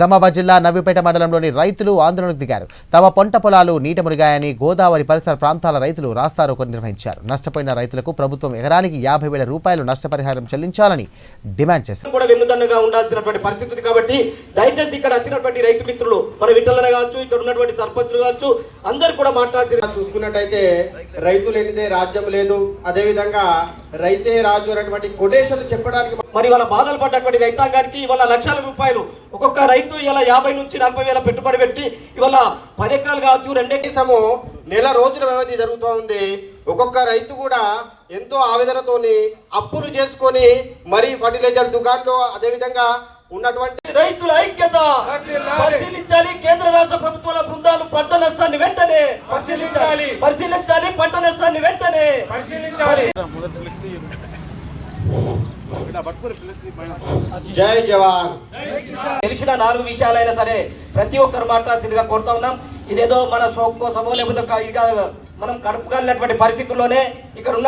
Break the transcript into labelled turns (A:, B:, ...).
A: నిజామాబాద్ జిల్లా నవ్విపేట మండలంలోని రైతులు ఆందోళనకు దిగారు. తమ పంట పొలాలు నీట మునిగాయని గోదావరి పరిసర ప్రాంతాల రైతులు రాస్తారోకో నిర్వహించారు. నష్టపోయిన రైతులకు ప్రభుత్వం ఎకరానికి యాభై వేల రూపాయలు నష్టపరిహారం చెల్లించాలని డిమాండ్ చేశారు.
B: కూడా వెన్నుదన్నుగా ఉండాల్సినటువంటి పరిస్థితి కాబట్టి దయచేసి ఇక్కడ వచ్చినటువంటి రైతు మిత్రులు మన విఠలన కావచ్చు ఇక్కడ ఉన్నటువంటి సర్పంచులు కావచ్చు అందరు కూడా
C: చూసుకున్నట్టయితే రైతు లేనిదే రాజ్యం లేదు. అదేవిధంగా రైతే రాజు అనేటువంటి కొటేషన్లు చెప్పడానికి
B: మరి వాళ్ళ బాధలు పడ్డటువంటి రైతాంగానికి ఇవాళ లక్షల రూపాయలు. ఒక్కొక్క రైతు ఇలా యాభై నుంచి నలభై వేల పెట్టుబడి పెట్టి ఇవాళ పది ఎకరాలు కావచ్చు రెండెట్టి
C: సము నెల రోజుల వ్యవధి జరుగుతూ ఉంది. ఒక్కొక్క రైతు కూడా ఎంతో ఆవేదనతోని అప్పులు చేసుకొని మరి ఫర్టిలైజర్ దుకాణంలో అదేవిధంగా ఉన్నటువంటి
B: రైతుల ఐక్యత పరిశీలించాలి. పరిశీలించాలి పంట నష్టాన్ని వెంటనే. పరిశీలించాలి.
C: జై జవాన్.
B: తెలిసిన నాలుగు విషయాలైనా సరే ప్రతి ఒక్కరు మాట్లాడాల్సిందిగా కోరుతా ఉన్నాం. ఇదేదో మన షోక్ కోసమో లేకపోతే ఒక ఇది కాదు. మనం కడుపు కాలినటువంటి పరిస్థితుల్లోనే ఇక్కడ ఉన్న